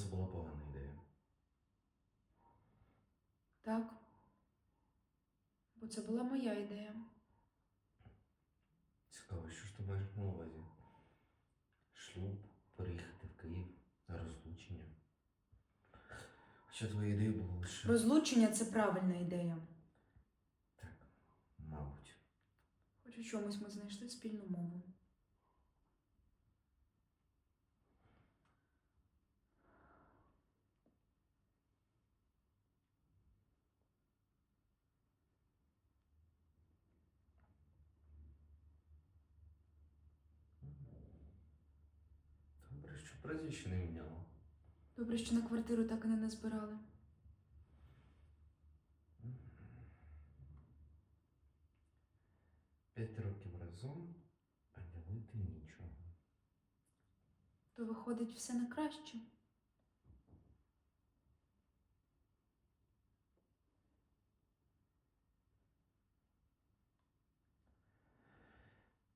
це була погана ідея. Так. Бо це була моя ідея. Цікаво, що ж ти маєш на увазі? Шлюб, переїхати в Київ розлучення. Хоча твої ідеї були лише. Розлучення це правильна ідея. Так, мабуть. Хоч у чомусь ми знайшли спільну мову. Добре, що прізвище не міняло. Добре, що на квартиру так і не назбирали. П'ять років разом, а ділити нічого. То виходить все на краще.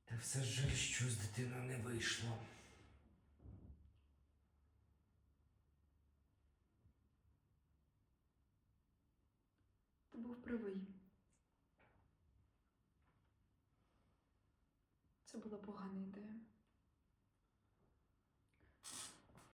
Та все ж жаль, що з дитиною не вийшло. Правий. Це була погана ідея.